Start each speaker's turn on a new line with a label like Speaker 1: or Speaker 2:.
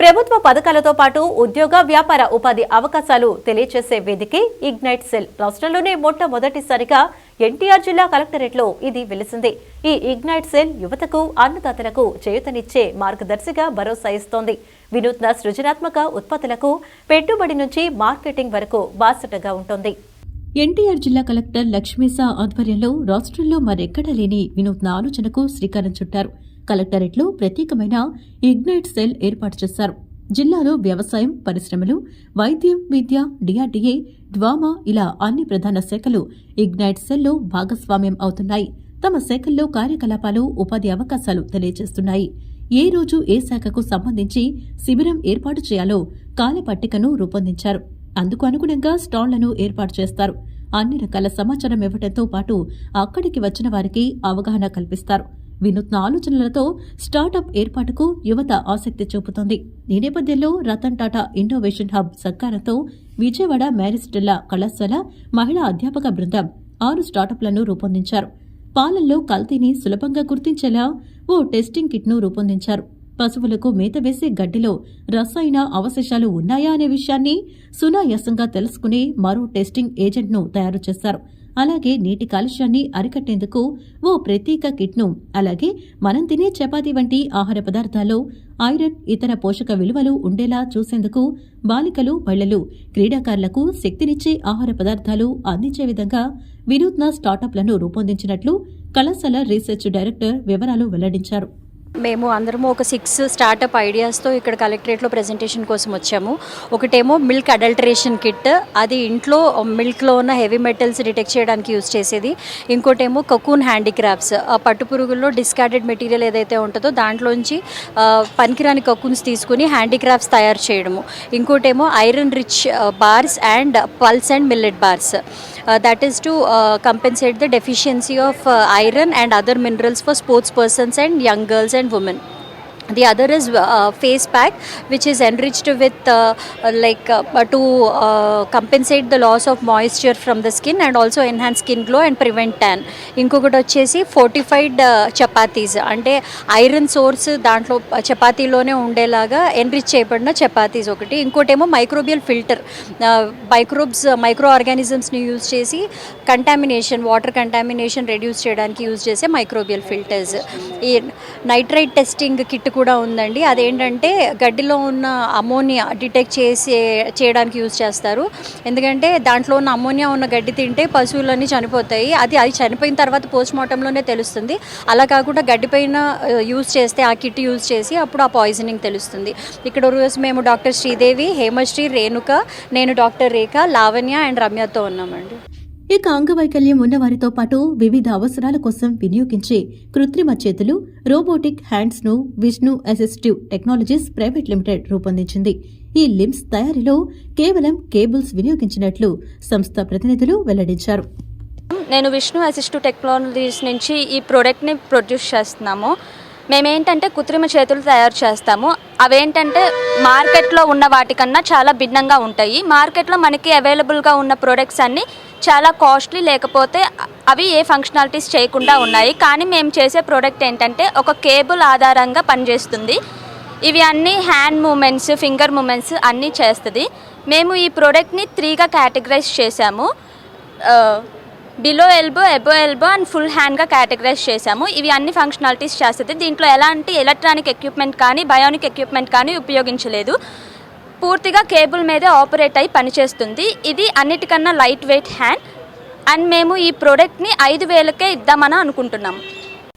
Speaker 1: ప్రభుత్వ పథకాలతో పాటు ఉద్యోగ వ్యాపార ఉపాధి అవకాశాలు తెలియజేసే వేదికే ఇగ్నైట్ సెల్ రాష్ట్రంలోనే మొట్టమొదటిసారిగా ఎన్టీఆర్ జిల్లా కలెక్టరేట్లో ఇది వెలిసింది. ఈ ఇగ్నైట్ సెల్ యువతకు అన్నదాతలకు చేయూతనిచ్చే మార్గదర్శిగా భరోసా ఇస్తోంది. వినూత్న సృజనాత్మక ఉత్పత్తులకు పెట్టుబడి నుంచి మార్కెటింగ్ వరకు బాసటగా ఉంటుంది. ఎన్టీఆర్ జిల్లా కలెక్టర్ లక్ష్మీసా ఆధ్వర్యంలో రాష్ట్రంలో మరెక్కడా లేని వినూత్న ఆలోచనకు శ్రీకారం చుట్టారు. కలెక్టరేట్లో ప్రత్యేకమైన ఇగ్నైట్ సెల్ ఏర్పాటు చేశారు. జిల్లాలో వ్యవసాయం పరిశ్రమలు వైద్యం విద్య డిఆర్డీఏ డ్వామా ఇలా అన్ని ప్రధాన శాఖలు ఇగ్నైట్ సెల్లో భాగస్వామ్యం అవుతున్నాయి. తమ శాఖల్లో కార్యకలాపాలు ఉపాధి అవకాశాలు తెలియజేస్తున్నాయి. ఏ రోజు ఏ శాఖకు సంబంధించి శిబిరం ఏర్పాటు చేయాలో కాలపట్టికను రూపొందించారు. అందుకు అనుగుణంగా స్టాళ్ళను ఏర్పాటు చేస్తారు. అన్ని రకాల సమాచారం ఇవ్వడంతో పాటు అక్కడికి వచ్చిన వారికి అవగాహన కల్పిస్తారు. వినూత్న ఆలోచనలతో స్టార్టప్ ఏర్పాటుకు యువత ఆసక్తి చూపుతోంది. ఈ నేపథ్యంలో రతన్ టాటా ఇన్నోవేషన్ హబ్ సహకారంతో విజయవాడ మ్యారిస్టెల్లా కళాశాల మహిళా అధ్యాపక బృందం ఆరు స్టార్టప్లను రూపొందించారు. పాలల్లో కల్తీని సులభంగా గుర్తించేలా ఓ టెస్టింగ్ కిట్ను రూపొందించారు. పశువులకు మేత వేసే గడ్డిలో రసాయన అవశేషాలు ఉన్నాయా అనే విషయాన్ని సునాయాసంగా తెలుసుకునే మరో టెస్టింగ్ ఏజెంట్ను తయారు చేశారు. అలాగే నీటి కాలుష్యాన్ని అరికట్టేందుకు ఓ ప్రత్యేక కిట్ను అలాగే మనం తినే చపాతీ వంటి ఆహార పదార్థాల్లో ఐరన్ ఇతర పోషక విలువలు ఉండేలా చూసేందుకు బాలికలు మహిళలు క్రీడాకారులకు శక్తినిచ్చే ఆహార పదార్థాలు అందించే విధంగా వినూత్న స్టార్టప్లను రూపొందించినట్లు కళాశాల రీసెర్చ్ డైరెక్టర్ వివరాలు వెల్లడించారు.
Speaker 2: మేము అందరము ఒక సిక్స్ స్టార్ట్అప్ ఐడియాస్తో ఇక్కడ కలెక్టరేట్లో ప్రజెంటేషన్ కోసం వచ్చాము. ఒకటేమో మిల్క్ అడల్టరేషన్ కిట్ అది ఇంట్లో మిల్క్లో ఉన్న హెవీ మెటల్స్ డిటెక్ట్ చేయడానికి యూజ్ చేసేది. ఇంకోటేమో కకూన్ హ్యాండిక్రాఫ్ట్స్ పట్టు పురుగుల్లో డిస్కార్డెడ్ మెటీరియల్ ఏదైతే ఉంటుందో దాంట్లోంచి పనికిరాని కకూన్స్ తీసుకుని హ్యాండిక్రాఫ్ట్స్ తయారు చేయడము. ఇంకోటేమో iron rich bars and pulse and millet bars that is to compensate the deficiency of iron and other minerals for sports persons and young girls And women. The other is uh, face pack, which is enriched with uh, uh, to compensate the loss of moisture from the skin and also enhance skin glow and prevent tan. ఇంకొకటి వచ్చేసి fortified chapatis అంటే iron source దాంట్లో చపాతీలోనే ఉండేలాగా enrich చేయబడిన చపాతీస్ ఒకటి ఇంకోటేమో microbial filter microbes micro ఆర్గానిజమ్స్ని use చేసి కంటామినేషన్ వాటర్ కంటామినేషన్ రెడ్యూస్ చేయడానికి యూజ్ చేసే మైక్రోబియల్ ఫిల్టర్స్ ఈ నైట్రైట్ టెస్టింగ్ కిట్ కూడా ఉందండి. అదేంటంటే గడ్డిలో ఉన్న అమోనియా డిటెక్ట్ చేసే చేయడానికి యూజ్ చేస్తారు. ఎందుకంటే దాంట్లో ఉన్న అమోనియా ఉన్న గడ్డి తింటే పశువులన్నీ చనిపోతాయి. అది అది చనిపోయిన తర్వాత పోస్ట్ మార్టంలోనే తెలుస్తుంది. అలా కాకుండా గడ్డి పైన యూజ్ చేస్తే ఆ కిట్ యూజ్ చేసి అప్పుడు ఆ పాయిజనింగ్ తెలుస్తుంది. ఇక్కడ రోజు మేము డాక్టర్ శ్రీదేవి హేమశ్రీ రేణుక నేను డాక్టర్ రేఖ లావణ్య అండ్ రమ్యతో ఉన్నామండి.
Speaker 1: ఇక అంగవైకల్యం ఉన్నవారితో పాటు వివిధ అవసరాల కోసం వినియోగించే కృత్రిమ చేతులు robotic హ్యాండ్స్ను Vishnu assistive technologies private limited రూపొందించింది. ఈ లిమ్స్ తయారీలో కేవలం కేబుల్స్ వినియోగించినట్లు సంస్థ ప్రతినిధులు వెల్లడించారు.
Speaker 3: నేను విష్ణు అసిస్టివ్ టెక్నాలజీస్ నుంచి ఈ ప్రోడక్ట్ని ప్రొడ్యూస్ చేస్తున్నాము. మేమేంటంటే కృత్రిమ చేతులు తయారు చేస్తాము. అవేంటంటే మార్కెట్లో ఉన్న వాటికన్నా చాలా భిన్నంగా ఉంటాయి. మార్కెట్లో మనకి అవైలబుల్గా ఉన్న ప్రోడక్ట్స్ అన్నీ చాలా కాస్ట్లీ లేకపోతే అవి ఏ ఫంక్షనాలిటీస్ చేయకుండా ఉన్నాయి. కానీ మేము చేసే ప్రోడక్ట్ ఏంటంటే ఒక కేబుల్ ఆధారంగా పనిచేస్తుంది. ఇవి అన్నీ హ్యాండ్ మూమెంట్స్ ఫింగర్ మూమెంట్స్ అన్నీ చేస్తుంది. మేము ఈ ప్రోడక్ట్ని త్రీగా కేటగరైజ్ చేశాము. Below elbow above elbow and full హ్యాండ్గా categorize చేశాము. ఇవి అన్ని ఫంక్షనాలిటీస్ చేస్తుంది. దీంట్లో ఎలాంటి ఎలక్ట్రానిక్ ఎక్విప్మెంట్ కానీ బయోనిక్ ఎక్విప్మెంట్ కానీ ఉపయోగించలేదు. పూర్తిగా కేబుల్ మీదే ఆపరేట్ అయి పనిచేస్తుంది. ఇది అన్నిటికన్నా లైట్ వెయిట్ హ్యాండ్ అండ్ మేము ఈ ప్రోడక్ట్ని ఐదు వేలకే ఇద్దామని అనుకుంటున్నాము